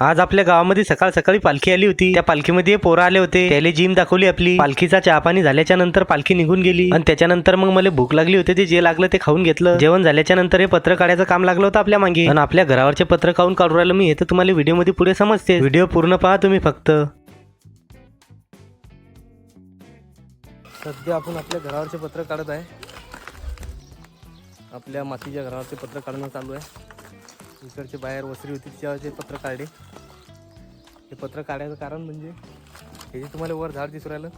आज आपल्या गावामध्ये सकाळ सकाळी पालखी आली होती. त्या पालखीमध्ये पोरं आले होते. त्याला जिम दाखवली आपली. पालखीचा चहा पाणी झाल्याच्यानंतर पालखी निघून गेली. आणि त्याच्यानंतर मग मला भूक लागली होती. ते जे लागलं ते खाऊन घेतलं. जेवण झाल्याच्यानंतर हे पत्र काढायचं काम लागलं होतं आपल्या मागे. आणि आपल्या घरावरचे पत्र काढून काढू राहिलं मी. हे तर तुम्हाला व्हिडिओमध्ये पुढे समजते. व्हिडिओ पूर्ण पहा तुम्ही फक्त. सध्या आपण आपल्या घरावरचे पत्र काढत आहे. आपल्या मातीच्या घरावरचे पत्र काढणं चालू आहे. इकडचे बाहेर वसरी होती तिच्यावरचे पत्र काढले. हे पत्र काढायचं कारण म्हणजे हे जे तुम्हाला वर झाड दिसू राहिलं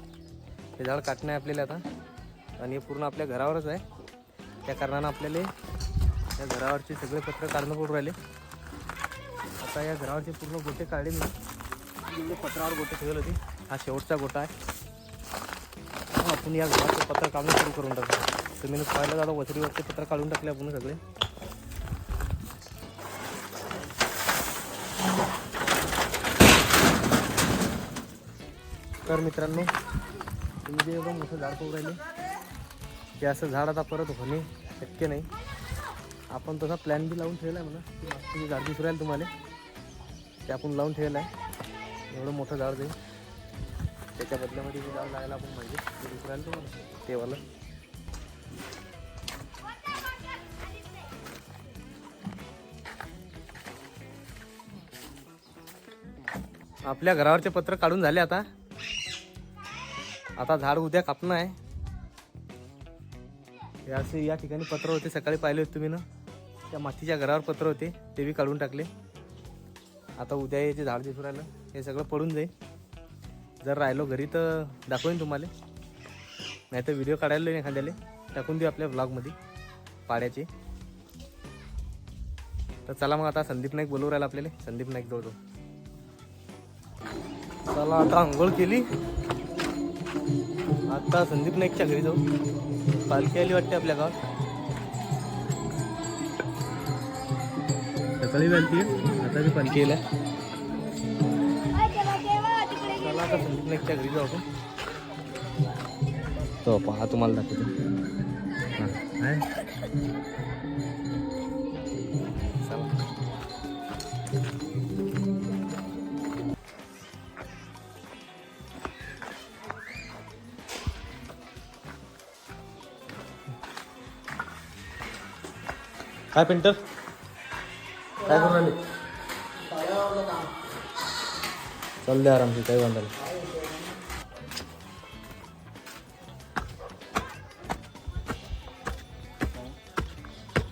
हे झाड काटणं आहे आपल्याला आता. आणि हे पूर्ण आपल्या घरावरच आहे. त्या कारणानं आपल्याला या घरावरचे सगळे पत्र काढणं पडून राहिले. आता या घरावरचे पूर्ण गोटे काढले मी. जेवढे पत्रावर गोटे ठेवले होते. हा शेवटचा गोटा आहे. आपण या घराचं पत्र काढणं सुरू करून टाकू. तुम्ही पाहिलं झालं वसरीवरचे पत्र काढून टाकले आपण सगळे. तर मित्रांनो तुम्ही जे एवढं मोठं झाड पाहू राहिले ते असं झाड आता परत होणे शक्य नाही. आपण तसा प्लॅन बी लावून ठेवला आहे म्हणा की झाड दिसू राहील तुम्हाला ते आपण लावून ठेवलं आहे एवढं मोठं झाड जाईल त्याच्या बदल्यामध्ये जे झाड लागायला आपण म्हणजे ते दिसू राहील तुम्हाला तेवाला. आपल्या घरावरचे पत्र काढून झाले आता. आता झाड उद्या कापणं आहे. असे या ठिकाणी पत्र होते सकाळी पाहिले होते तुम्ही ना? त्या मातीच्या घरावर पत्र होते ते बी काढून टाकले. आता उद्या हे जे झाड दिसून राहिलं हे सगळं पडून जाईल. जर राहिलो घरी तर दाखवेन तुम्हाला. नाही तर व्हिडिओ काढायला नाही एखाद्याला. टाकून देऊ आपल्या ब्लॉगमध्ये पाड्याचे. तर चला मग आता संदीप नाईक बोलवू राहिला आपल्याला. संदीप नाईक जवळ जाऊ चला आता आंघोळ केली. आता संदीप नाईकच्या घरी जाऊ. पालखी आली वाटते आपल्या गावात. सकाळी आली आता बी पालखी येईल चला आता संदीप नाईकच्या घरी जाऊ आपण. तो पहा तुम्हाला दाखवतो. हा, काय पेंटर? काय करून राहिले? चालले आरामशी काही वांधा नाही.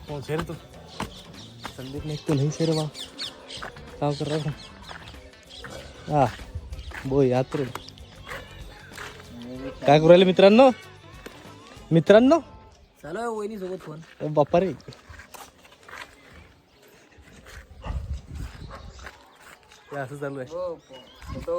हो शेर तू? संदीप नाही तू नाही शेर बा. काम कर रहा. हा बो यात्रे काय करू राहिले मित्रांनो? मित्रांनो? चालू वहिनी सोबत फोन ओ बाप्पा रे हे असं चालू आहे हो तो